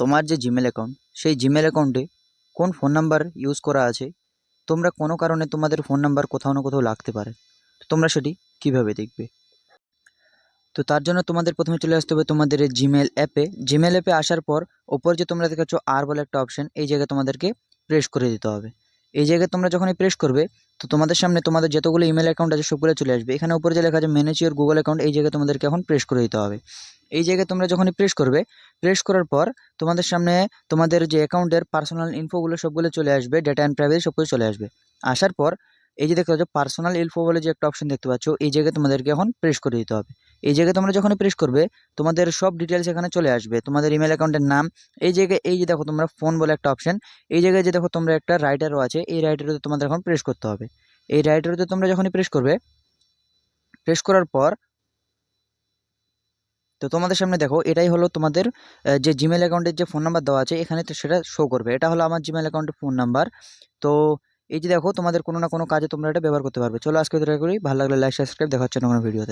তোমার যে Gmail account সেই জিমেল অ্যাকাউন্টে কোন ফোন নাম্বার ইউজ করা আছে? তোমরা কোনো কারণে তোমাদের ফোন নাম্বার কোথাও না কোথাও লাগতে পারে। তোমরা সেটি কীভাবে দেখবে? তো তার জন্য তোমাদের প্রথমে চলে আসতে হবে তোমাদের জিমেল অ্যাপে জিমেল অ্যাপে আসার পর ওপর যে তোমরা দেখাচ্ছ আর বলে একটা অপশন এই জায়গায় তোমাদেরকে প্রেস করে দিতে হবে। এই জায়গায় তোমরা যখনই প্রেস করবে, তো তোমাদের সামনে তোমাদের যতগুলো ইমেল অ্যাকাউন্ট আছে সবগুলো চলে আসবে। এখানে উপরে যে লেখা আছে ম্যানেজ ইউর গুগল অ্যাকাউন্ট এই জায়গায় তোমাদেরকে এখন প্রেস করে দিতে হবে। এই জায়গায় তোমরা যখনই প্রেস করবে প্রেস করার পর তোমাদের সামনে তোমাদের যে অ্যাকাউন্টের পার্সোনাল ইনফোগুলো সবগুলো চলে আসবে ডেটা অ্যান্ড প্রাইভেসি সবগুলো চলে আসবে। আসার পর এই যে দেখতে পাচ্ছ পার্সোনাল ইনফো বলে যে একটা অপশন দেখতে পাচ্ছ, এই জায়গায় তোমাদেরকে এখন প্রেস করে দিতে হবে। এই জায়গায় তোমরা যখনই প্রেস করবে, তোমাদের সব ডিটেলস এখানে চলে আসবে। তোমাদের ইমেল অ্যাকাউন্টের নাম, এই জায়গায়, এই যে দেখো তোমরা ফোন বলে একটা অপশন এই জায়গায় যে দেখো তোমরা একটা রাইটারও আছে, এই রাইটারতে তোমাদের এখন প্রেস করতে হবে। এই রাইটারতে তোমরা যখনই প্রেস করবে প্রেস করার পর তো তোমাদের সামনে দেখো, এটাই হলো তোমাদের যে জিমেল অ্যাকাউন্টের যে ফোন নাম্বার দেওয়া আছে, এখানে তো সেটা শো করবে। এটা হলো আমার জিমেল অ্যাকাউন্টের ফোন নাম্বার তো এই যে দেখো, তোমাদের কোনো না কোনো কাজে তোমরা এটা ব্যবহার করতে পারবে। চলো আজকে করি। ভালো লাগলে লাইক সাবস্ক্রাইব দেখা হচ্ছে অন্য কোনো ভিডিওতে